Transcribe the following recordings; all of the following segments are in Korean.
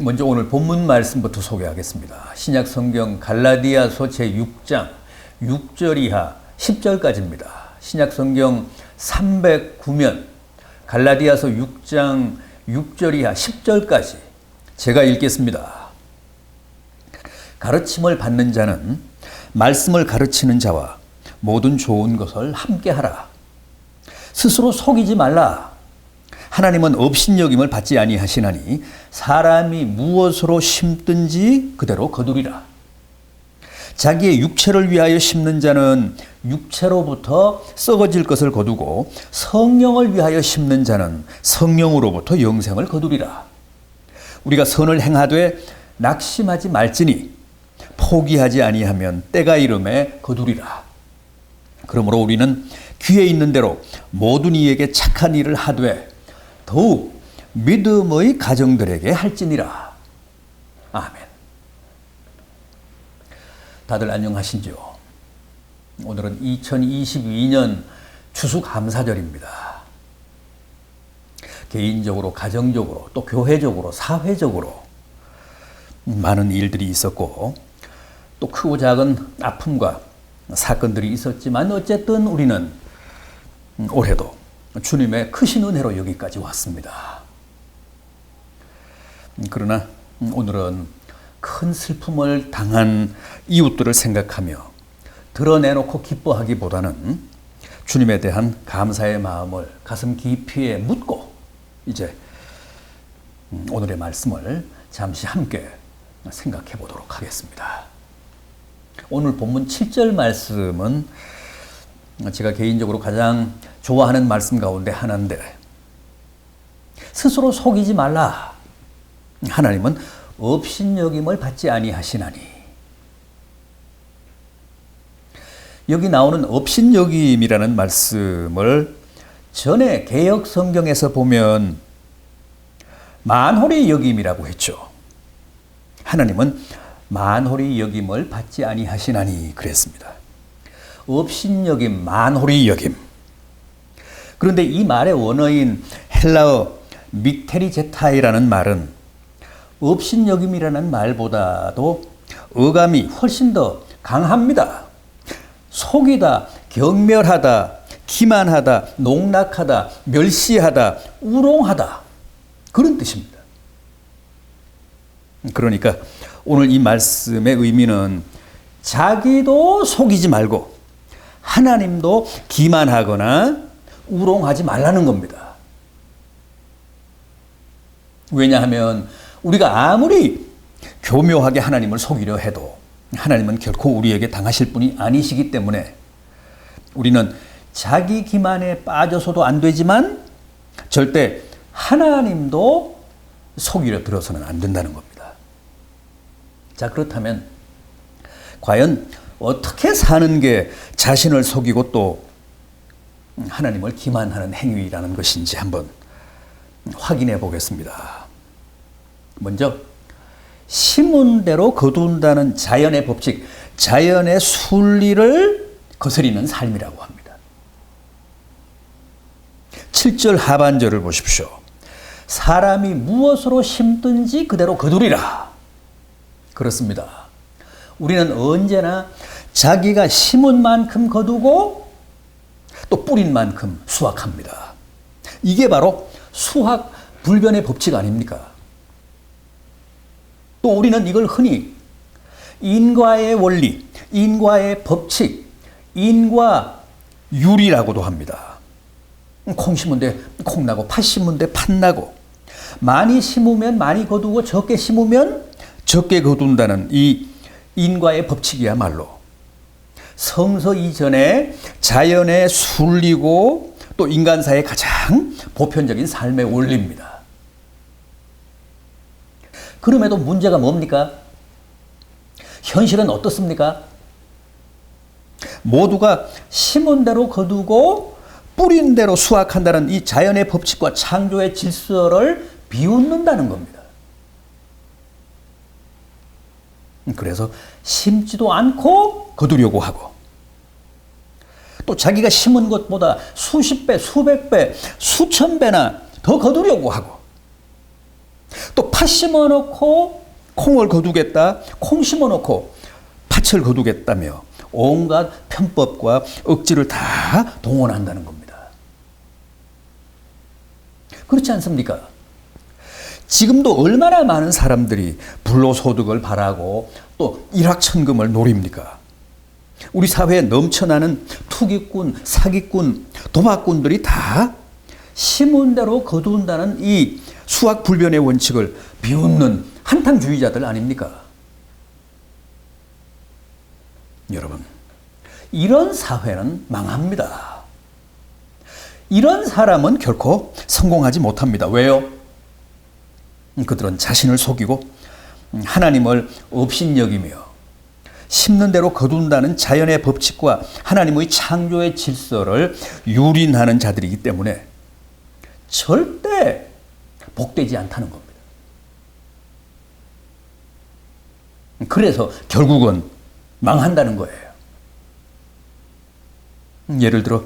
먼저 오늘 본문 말씀부터 소개하겠습니다. 신약 성경 갈라디아서 제6장 6절 이하 10절까지입니다. 신약 성경 309면 갈라디아서 6장 6절 이하 10절까지 제가 읽겠습니다. 가르침을 받는 자는 말씀을 가르치는 자와 모든 좋은 것을 함께 하라. 스스로 속이지 말라. 하나님은 업신여김을 받지 아니하시나니 사람이 무엇으로 심든지 그대로 거두리라. 자기의 육체를 위하여 심는 자는 육체로부터 썩어질 것을 거두고 성령을 위하여 심는 자는 성령으로부터 영생을 거두리라. 우리가 선을 행하되 낙심하지 말지니 포기하지 아니하면 때가 이름에 거두리라. 그러므로 우리는 귀에 있는 대로 모든 이에게 착한 일을 하되 더욱 믿음의 가정들에게 할지니라. 아멘. 다들 안녕하신지요? 오늘은 2022년 추수감사절입니다. 개인적으로, 가정적으로, 또 교회적으로, 사회적으로 많은 일들이 있었고, 또 크고 작은 아픔과 사건들이 있었지만, 어쨌든 우리는 올해도 주님의 크신 은혜로 여기까지 왔습니다. 그러나 오늘은 큰 슬픔을 당한 이웃들을 생각하며 드러내놓고 기뻐하기보다는 주님에 대한 감사의 마음을 가슴 깊이에 묻고 이제 오늘의 말씀을 잠시 함께 생각해 보도록 하겠습니다. 오늘 본문 7절 말씀은 제가 개인적으로 가장 좋아하는 말씀 가운데 하나인데 스스로 속이지 말라. 하나님은 업신여김을 받지 아니하시나니. 여기 나오는 업신여김이라는 말씀을 전에 개혁 성경에서 보면 만홀의 여김이라고 했죠. 하나님은 만홀의 여김을 받지 아니하시나니 그랬습니다. 업신여김, 만홀의 여김. 그런데 이 말의 원어인 헬라어 믹테리제타이라는 말은 업신여김이라는 말보다도 어감이 훨씬 더 강합니다. 속이다, 경멸하다, 기만하다, 농락하다, 멸시하다, 우롱하다. 그런 뜻입니다. 그러니까 오늘 이 말씀의 의미는 자기도 속이지 말고 하나님도 기만하거나 우롱하지 말라는 겁니다. 왜냐하면 우리가 아무리 교묘하게 하나님을 속이려 해도 하나님은 결코 우리에게 당하실 분이 아니시기 때문에 우리는 자기 기만에 빠져서도 안 되지만 절대 하나님도 속이려 들어서는 안 된다는 겁니다. 자, 그렇다면 과연 어떻게 사는 게 자신을 속이고 또 하나님을 기만하는 행위라는 것인지 한번 확인해 보겠습니다. 먼저 심은 대로 거둔다는 자연의 법칙, 자연의 순리를 거스리는 삶이라고 합니다. 7절 하반절을 보십시오. 사람이 무엇으로 심든지 그대로 거두리라. 그렇습니다. 우리는 언제나 자기가 심은 만큼 거두고 또 뿌린 만큼 수확합니다. 이게 바로 수학 불변의 법칙 아닙니까? 또 우리는 이걸 흔히 인과의 원리, 인과의 법칙, 인과율이라고도 합니다. 콩 심은 데 콩 나고 팥 심은 데 팥 나고 많이 심으면 많이 거두고 적게 심으면 적게 거둔다는 이 인과의 법칙이야말로 성서 이전에 자연의 순리고 또 인간사의 가장 보편적인 삶의 원리입니다. 그럼에도 문제가 뭡니까? 현실은 어떻습니까? 모두가 심은 대로 거두고 뿌린 대로 수확한다는 이 자연의 법칙과 창조의 질서를 비웃는다는 겁니다. 그래서 심지도 않고 거두려고 하고 또 자기가 심은 것보다 수십 배, 수백 배, 수천 배나 더 거두려고 하고 또 팥 심어 놓고 콩을 거두겠다. 콩 심어 놓고 팥을 거두겠다며 온갖 편법과 억지를 다 동원한다는 겁니다. 그렇지 않습니까? 지금도 얼마나 많은 사람들이 불로소득을 바라고 또 일확천금을 노립니까? 우리 사회에 넘쳐나는 투기꾼, 사기꾼, 도박꾼들이 다 심은 대로 거둔다는 이 수학 불변의 원칙을 비웃는 한탕주의자들 아닙니까? 여러분, 이런 사회는 망합니다. 이런 사람은 결코 성공하지 못합니다. 왜요? 그들은 자신을 속이고 하나님을 업신여기며 심는 대로 거둔다는 자연의 법칙과 하나님의 창조의 질서를 유린하는 자들이기 때문에 절대 복되지 않다는 겁니다. 그래서 결국은 망한다는 거예요. 예를 들어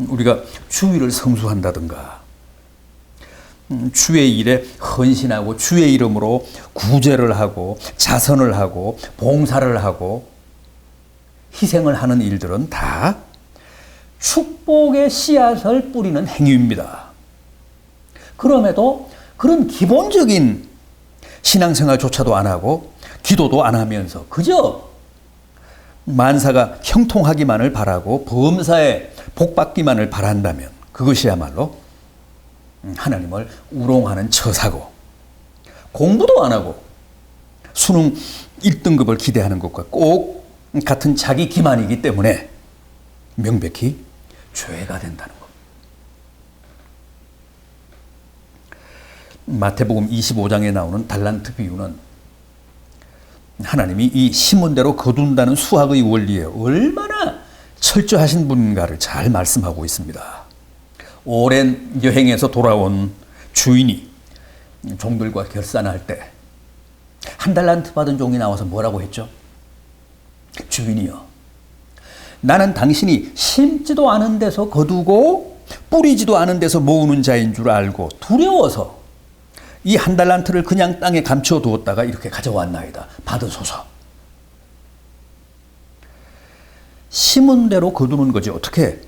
우리가 주의를 성수한다든가 음, 주의 일에 헌신하고 주의 이름으로 구제를 하고 자선을 하고 봉사를 하고 희생을 하는 일들은 다 축복의 씨앗을 뿌리는 행위입니다. 그럼에도 그런 기본적인 신앙생활조차도 안 하고 기도도 안 하면서 그저 만사가 형통하기만을 바라고 범사에 복받기만을 바란다면 그것이야말로 하나님을 우롱하는 처사고 공부도 안 하고 수능 1등급을 기대하는 것과 꼭 같은 자기 기만이기 때문에 명백히 죄가 된다는 것. 마태복음 25장에 나오는 달란트 비유는 하나님이 이 심은대로 거둔다는 수학의 원리에 얼마나 철저하신 분가를 잘 말씀하고 있습니다. 오랜 여행에서 돌아온 주인이 종들과 결산할 때 한 달란트 받은 종이 나와서 뭐라고 했죠? 주인이요. 나는 당신이 심지도 않은 데서 거두고 뿌리지도 않은 데서 모으는 자인 줄 알고 두려워서 이 한 달란트를 그냥 땅에 감춰 두었다가 이렇게 가져왔나이다. 받으소서. 심은 대로 거두는 거지. 어떻게?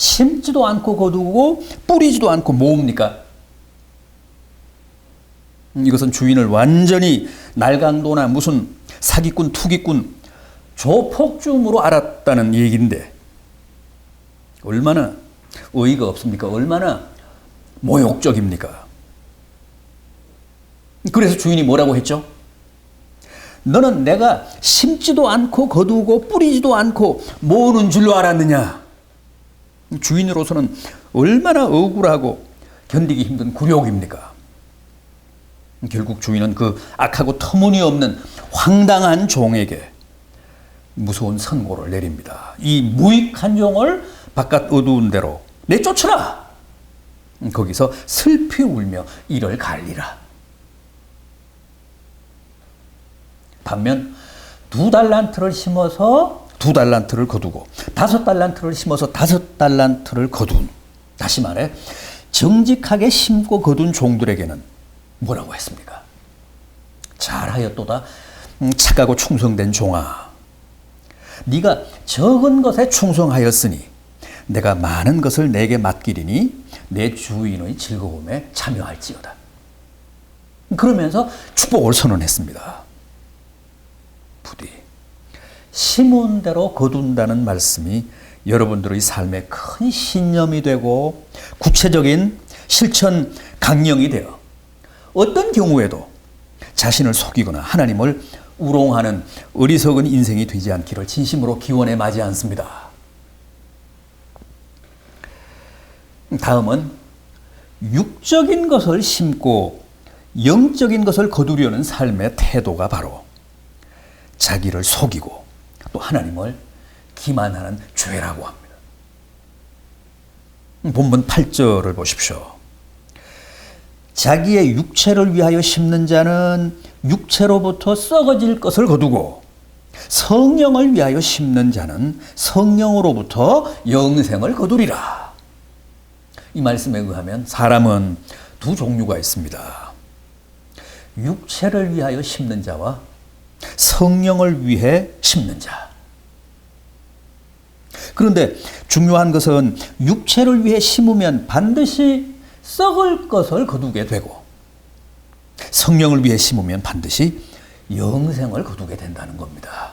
심지도 않고 거두고 뿌리지도 않고 모읍니까? 이것은 주인을 완전히 날강도나 무슨 사기꾼, 투기꾼, 조폭주으로 알았다는 얘기인데 얼마나 어이가 없습니까? 얼마나 모욕적입니까? 그래서 주인이 뭐라고 했죠? 너는 내가 심지도 않고 거두고 뿌리지도 않고 모으는 줄로 알았느냐? 주인으로서는 얼마나 억울하고 견디기 힘든 굴욕입니까? 결국 주인은 그 악하고 터무니없는 황당한 종에게 무서운 선고를 내립니다. 이 무익한 종을 바깥 어두운 데로 내쫓으라! 거기서 슬피 울며 이를 갈리라. 반면 두 달란트를 심어서 두 달란트를 거두고 다섯 달란트를 심어서 다섯 달란트를 거둔 다시 말해 정직하게 심고 거둔 종들에게는 뭐라고 했습니까? 잘하였도다. 음, 착하고 충성된 종아 네가 적은 것에 충성하였으니 내가 많은 것을 내게 맡기리니 내 주인의 즐거움에 참여할지어다. 그러면서 축복을 선언했습니다. 부디 심은 대로 거둔다는 말씀이 여러분들의 삶에 큰 신념이 되고 구체적인 실천 강령이 되어 어떤 경우에도 자신을 속이거나 하나님을 우롱하는 어리석은 인생이 되지 않기를 진심으로 기원해 마지 않습니다. 다음은 육적인 것을 심고 영적인 것을 거두려는 삶의 태도가 바로 자기를 속이고 또 하나님을 기만하는 죄라고 합니다. 본문 8절을 보십시오. 자기의 육체를 위하여 심는 자는 육체로부터 썩어질 것을 거두고 성령을 위하여 심는 자는 성령으로부터 영생을 거두리라. 이 말씀에 의하면 사람은 두 종류가 있습니다. 육체를 위하여 심는 자와 성령을 위해 심는 자. 그런데 중요한 것은 육체를 위해 심으면 반드시 썩을 것을 거두게 되고 성령을 위해 심으면 반드시 영생을 거두게 된다는 겁니다.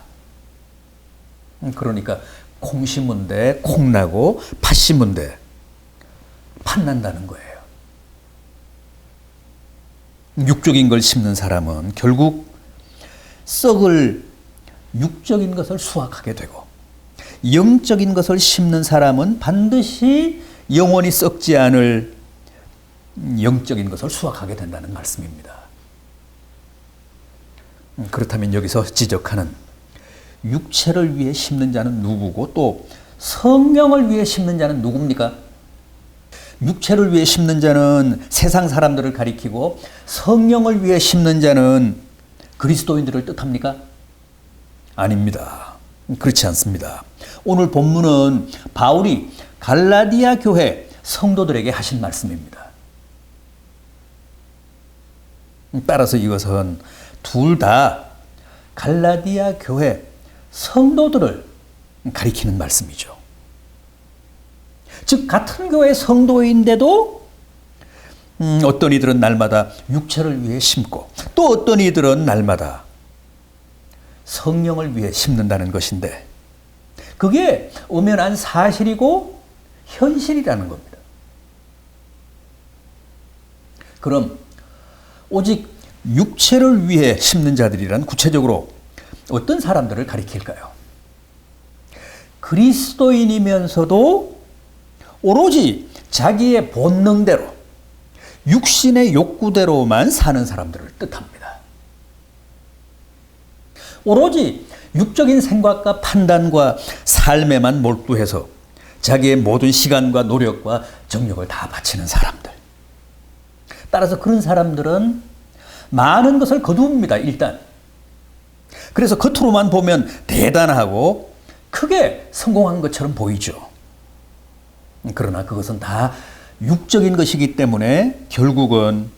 그러니까 콩 심은데 콩 나고 팥 심은데 팥 난다는 거예요. 육적인 걸 심는 사람은 결국 썩을 육적인 것을 수확하게 되고 영적인 것을 심는 사람은 반드시 영원히 썩지 않을 영적인 것을 수확하게 된다는 말씀입니다. 그렇다면 여기서 지적하는 육체를 위해 심는 자는 누구고 또 성령을 위해 심는 자는 누굽니까? 육체를 위해 심는 자는 세상 사람들을 가리키고 성령을 위해 심는 자는 그리스도인들을 뜻합니까? 아닙니다. 그렇지 않습니다. 오늘 본문은 바울이 갈라디아 교회 성도들에게 하신 말씀입니다. 따라서 이것은 둘 다 갈라디아 교회 성도들을 가리키는 말씀이죠. 즉 같은 교회 성도인데도 음, 어떤 이들은 날마다 육체를 위해 심고 또 어떤 이들은 날마다 성령을 위해 심는다는 것인데 그게 엄연한 사실이고 현실이라는 겁니다. 그럼 오직 육체를 위해 심는 자들이란 구체적으로 어떤 사람들을 가리킬까요? 그리스도인이면서도 오로지 자기의 본능대로 육신의 욕구대로만 사는 사람들을 뜻합니다. 오로지 육적인 생각과 판단과 삶에만 몰두해서 자기의 모든 시간과 노력과 정력을 다 바치는 사람들. 따라서 그런 사람들은 많은 것을 거두옵니다, 일단. 그래서 겉으로만 보면 대단하고 크게 성공한 것처럼 보이죠. 그러나 그것은 다 육적인 것이기 때문에 결국은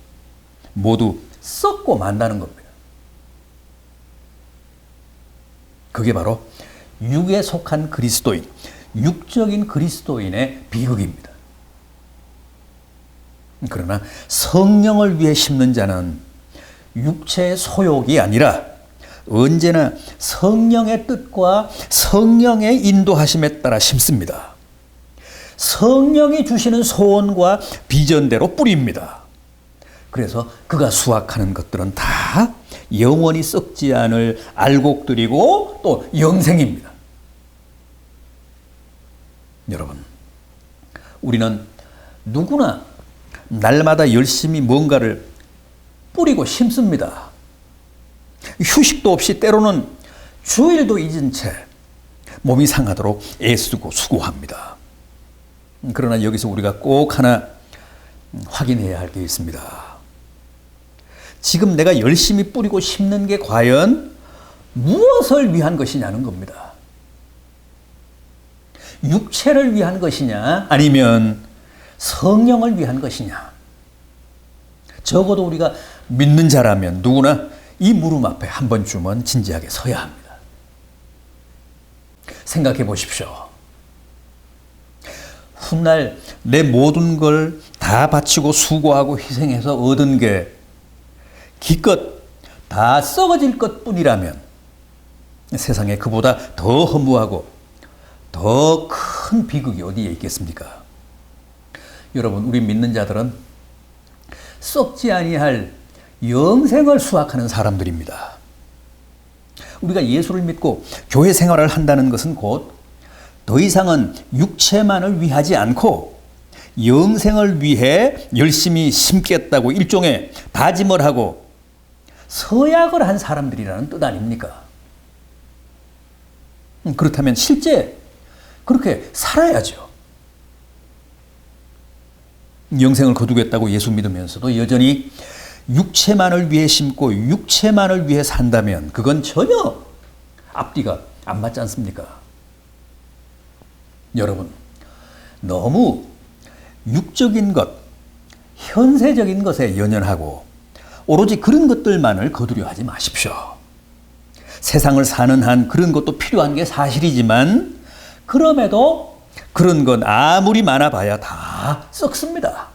모두 썩고 만다는 겁니다. 그게 바로 육에 속한 그리스도인, 육적인 그리스도인의 비극입니다. 그러나 성령을 위해 심는 자는 육체의 소욕이 아니라 언제나 성령의 뜻과 성령의 인도하심에 따라 심습니다. 성령이 주시는 소원과 비전대로 뿌립니다. 그래서 그가 수확하는 것들은 다 영원히 썩지 않을 알곡들이고 또 영생입니다. 여러분, 우리는 누구나 날마다 열심히 뭔가를 뿌리고 심습니다. 휴식도 없이 때로는 주일도 잊은 채 몸이 상하도록 애쓰고 수고합니다. 그러나 여기서 우리가 꼭 하나 확인해야 할 게 있습니다. 지금 내가 열심히 뿌리고 심는 게 과연 무엇을 위한 것이냐는 겁니다. 육체를 위한 것이냐, 아니면 성령을 위한 것이냐. 적어도 우리가 믿는 자라면 누구나 이 무릎 앞에 한 번쯤은 진지하게 서야 합니다. 생각해 보십시오. 훗날 내 모든 걸 다 바치고 수고하고 희생해서 얻은 게 기껏 다 썩어질 것 뿐이라면 세상에 그보다 더 허무하고 더 큰 비극이 어디에 있겠습니까? 여러분, 우리 믿는 자들은 썩지 아니할 영생을 수확하는 사람들입니다. 우리가 예수를 믿고 교회 생활을 한다는 것은 곧 더 이상은 육체만을 위하지 않고 영생을 위해 열심히 심겠다고 일종의 다짐을 하고 서약을 한 사람들이라는 뜻 아닙니까? 음, 그렇다면 실제 그렇게 살아야죠. 영생을 거두겠다고 예수 믿으면서도 여전히 육체만을 위해 심고 육체만을 위해 산다면 그건 전혀 앞뒤가 안 맞지 않습니까? 여러분, 너무 육적인 것, 현세적인 것에 연연하고 오로지 그런 것들만을 거두려 하지 마십시오. 세상을 사는 한 그런 것도 필요한 게 사실이지만 그럼에도 그런 건 아무리 많아봐야 다 썩습니다.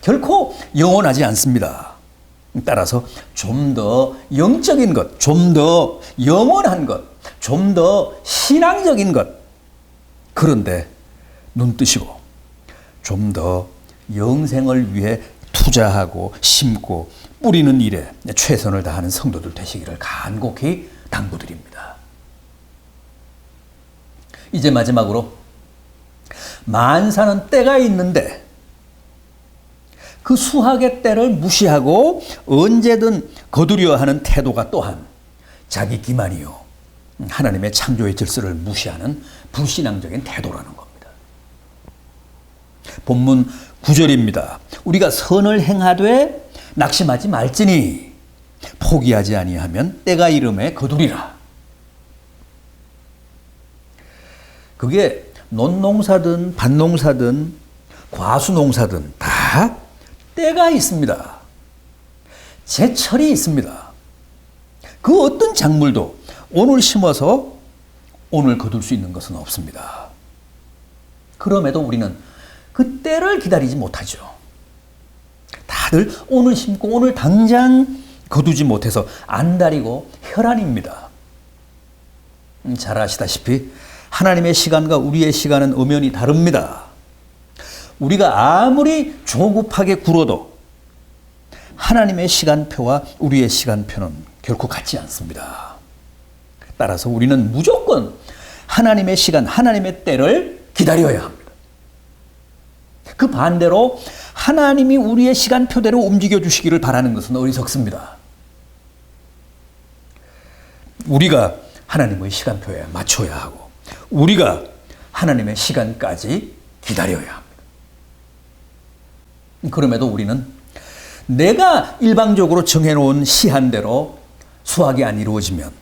결코 영원하지 않습니다. 따라서 좀 더 영적인 것, 좀 더 영원한 것, 좀 더 신앙적인 것, 그런데 눈 뜨시고 좀 더 영생을 위해 투자하고 심고 뿌리는 일에 최선을 다하는 성도들 되시기를 간곡히 당부드립니다. 이제 마지막으로 만사는 때가 있는데 그 수학의 때를 무시하고 언제든 거두려 하는 태도가 또한 자기 기만이요. 하나님의 창조의 질서를 무시하는 불신앙적인 태도라는 겁니다. 본문 9절입니다. 우리가 선을 행하되 낙심하지 말지니 포기하지 아니하면 때가 이름에 거두리라. 그게 논농사든 밭농사든 과수농사든 다 때가 있습니다. 제철이 있습니다. 그 어떤 작물도 오늘 심어서 오늘 거둘 수 있는 것은 없습니다. 그럼에도 우리는 그 때를 기다리지 못하죠. 다들 오늘 심고 오늘 당장 거두지 못해서 안달이고 혈안입니다. 음, 잘 아시다시피 하나님의 시간과 우리의 시간은 엄연히 다릅니다. 우리가 아무리 조급하게 굴어도 하나님의 시간표와 우리의 시간표는 결코 같지 않습니다. 따라서 우리는 무조건 하나님의 시간, 하나님의 때를 기다려야 합니다. 그 반대로 하나님이 우리의 시간표대로 움직여 주시기를 바라는 것은 어리석습니다. 우리가 하나님의 시간표에 맞춰야 하고 우리가 하나님의 시간까지 기다려야 합니다. 그럼에도 우리는 내가 일방적으로 정해놓은 시한대로 수학이 안 이루어지면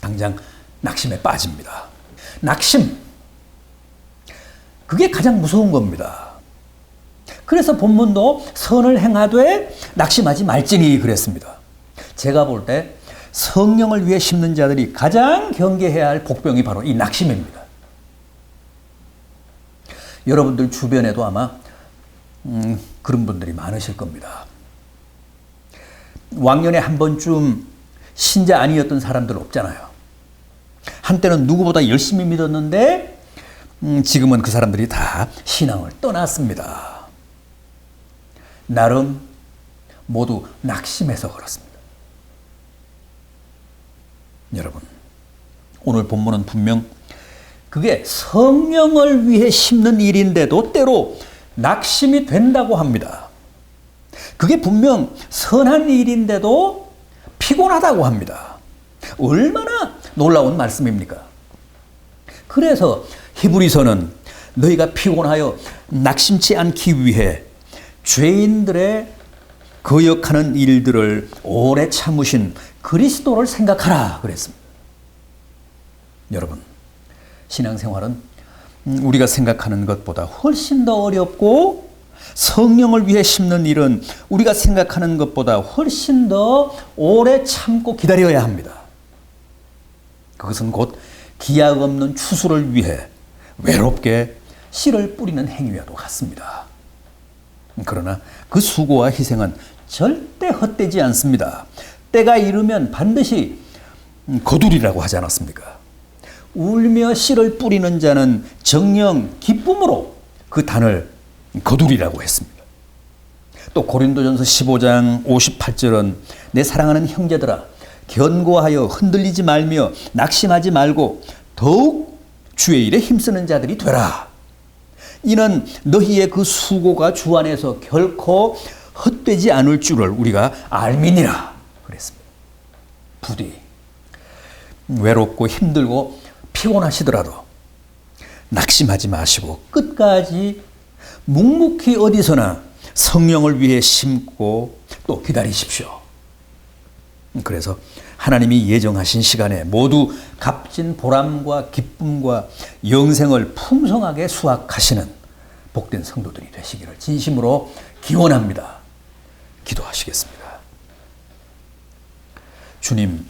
당장 낙심에 빠집니다. 낙심. 그게 가장 무서운 겁니다. 그래서 본문도 선을 행하되 낙심하지 말지니 그랬습니다. 제가 볼 때 성령을 위해 심는 자들이 가장 경계해야 할 복병이 바로 이 낙심입니다. 여러분들 주변에도 아마 음, 그런 분들이 많으실 겁니다. 왕년에 한 번쯤 신자 아니었던 사람들 없잖아요. 한때는 누구보다 열심히 믿었는데 음, 지금은 그 사람들이 다 신앙을 떠났습니다. 나름 모두 낙심해서 그렇습니다. 여러분, 오늘 본문은 분명 그게 성령을 위해 심는 일인데도 때로 낙심이 된다고 합니다. 그게 분명 선한 일인데도 피곤하다고 합니다. 얼마나 놀라운 말씀입니까? 그래서 히브리서는 너희가 피곤하여 낙심치 않기 위해 죄인들의 거역하는 일들을 오래 참으신 그리스도를 생각하라 그랬습니다. 여러분, 신앙생활은 우리가 생각하는 것보다 훨씬 더 어렵고 성령을 위해 심는 일은 우리가 생각하는 것보다 훨씬 더 오래 참고 기다려야 합니다. 그것은 곧 기약 없는 추수를 위해 외롭게 씨를 뿌리는 행위와도 같습니다. 그러나 그 수고와 희생은 절대 헛되지 않습니다. 때가 이르면 반드시 거두리라고 하지 않았습니까? 울며 씨를 뿌리는 자는 정령 기쁨으로 그 단을 거두리라고 했습니다. 또 고린도전서 15장 58절은 내 사랑하는 형제들아 견고하여 흔들리지 말며 낙심하지 말고 더욱 주의 일에 힘쓰는 자들이 되라. 이는 너희의 그 수고가 주 안에서 결코 헛되지 않을 줄을 우리가 알미니라 그랬습니다. 부디 외롭고 힘들고 피곤하시더라도 낙심하지 마시고 끝까지 묵묵히 어디서나 성령을 위해 심고 또 기다리십시오. 그래서 하나님이 예정하신 시간에 모두 값진 보람과 기쁨과 영생을 풍성하게 수확하시는 복된 성도들이 되시기를 진심으로 기원합니다. 기도하시겠습니다. 주님,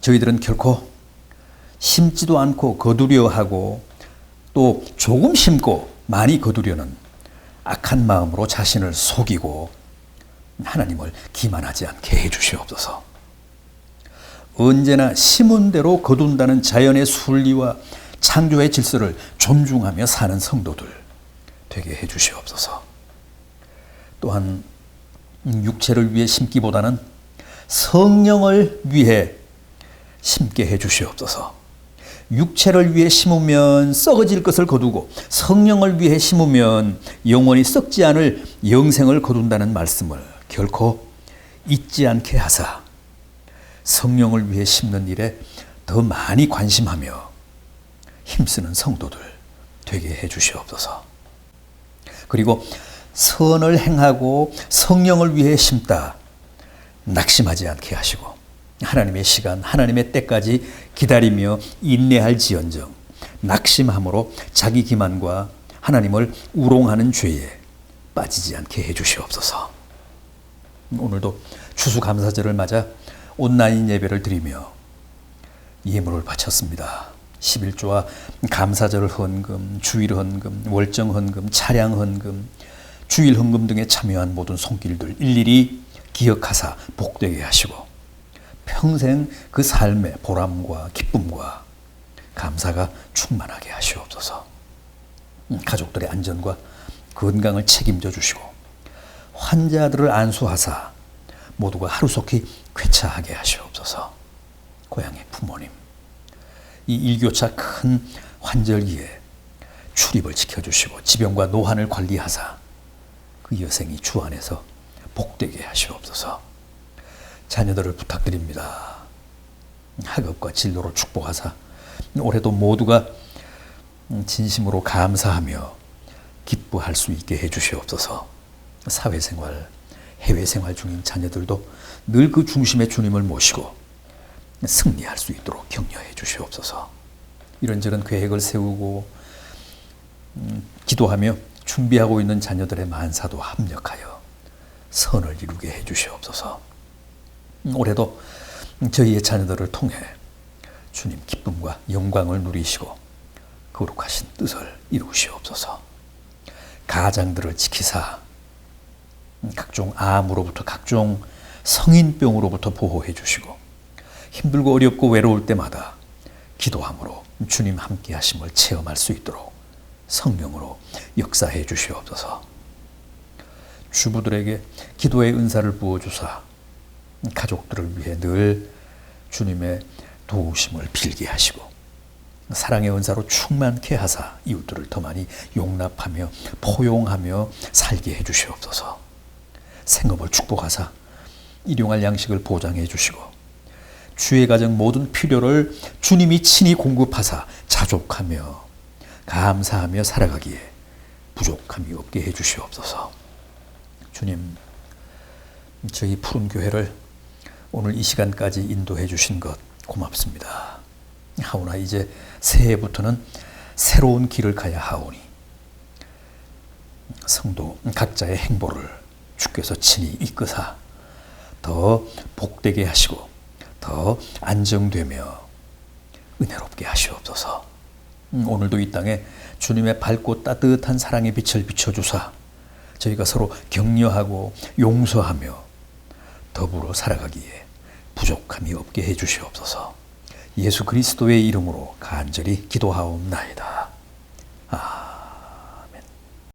저희들은 결코 심지도 않고 거두려 하고 또 조금 심고 많이 거두려는 악한 마음으로 자신을 속이고 하나님을 기만하지 않게 해주시옵소서. 언제나 심은 대로 거둔다는 자연의 순리와 창조의 질서를 존중하며 사는 성도들 되게 해 주시옵소서. 또한 육체를 위해 심기보다는 성령을 위해 심게 해 주시옵소서. 육체를 위해 심으면 썩어질 것을 거두고 성령을 위해 심으면 영원히 썩지 않을 영생을 거둔다는 말씀을 결코 잊지 않게 하사 성령을 위해 심는 일에 더 많이 관심하며 힘쓰는 성도들 되게 해 주시옵소서. 그리고 선을 행하고 성령을 위해 심다 낙심하지 않게 하시고 하나님의 시간, 하나님의 때까지 기다리며 인내할지언정 낙심함으로 자기 기만과 하나님을 우롱하는 죄에 빠지지 않게 해 주시옵소서. 오늘도 추수감사절을 맞아 온라인 예배를 드리며 예물을 바쳤습니다. 11조와 감사절 헌금, 주일 헌금, 월정 헌금, 차량 헌금, 주일 헌금 등에 참여한 모든 손길들 일일이 기억하사 복되게 하시고 평생 그 삶의 보람과 기쁨과 감사가 충만하게 하시옵소서. 음, 가족들의 안전과 건강을 책임져 주시고 환자들을 안수하사 모두가 하루속히 쾌차하게 하시옵소서. 고향의 부모님, 이 일교차 큰 환절기에 출입을 지켜주시고 지병과 노환을 관리하사 그 여생이 주 안에서 복되게 하시옵소서. 자녀들을 부탁드립니다. 학업과 진로를 축복하사 올해도 모두가 진심으로 감사하며 기뻐할 수 있게 해주시옵소서. 사회생활, 해외생활 중인 자녀들도 늘 그 중심에 주님을 모시고 승리할 수 있도록 격려해 주시옵소서. 이런저런 계획을 세우고 음, 기도하며 준비하고 있는 자녀들의 만사도 합력하여 선을 이루게 해 주시옵소서. 음, 올해도 저희의 자녀들을 통해 주님 기쁨과 영광을 누리시고 거룩하신 뜻을 이루시옵소서. 가장들을 지키사 각종 암으로부터 각종 성인병으로부터 보호해 주시고 힘들고 어렵고 외로울 때마다 기도함으로 주님 함께 하심을 체험할 수 있도록 성령으로 역사해 주시옵소서. 주부들에게 기도의 은사를 부어 주사 가족들을 위해 늘 주님의 도우심을 빌게 하시고 사랑의 은사로 충만케 하사 이웃들을 더 많이 용납하며 포용하며 살게 해 주시옵소서. 생업을 축복하사 일용할 양식을 보장해 주시고 주의 가정 모든 필요를 주님이 친히 공급하사 자족하며 감사하며 살아가기에 부족함이 없게 해 주시옵소서. 주님, 저희 푸른 교회를 오늘 이 시간까지 인도해 주신 것 고맙습니다. 하오나 이제 새해부터는 새로운 길을 가야 하오니 성도 각자의 행보를 주께서 친히 이끄사 더 복되게 하시고 더 안정되며 은혜롭게 하시옵소서. 음, 오늘도 이 땅에 주님의 밝고 따뜻한 사랑의 빛을 비춰주사 저희가 서로 격려하고 용서하며 더불어 살아가기에 부족함이 없게 해주시옵소서. 예수 그리스도의 이름으로 간절히 기도하옵나이다.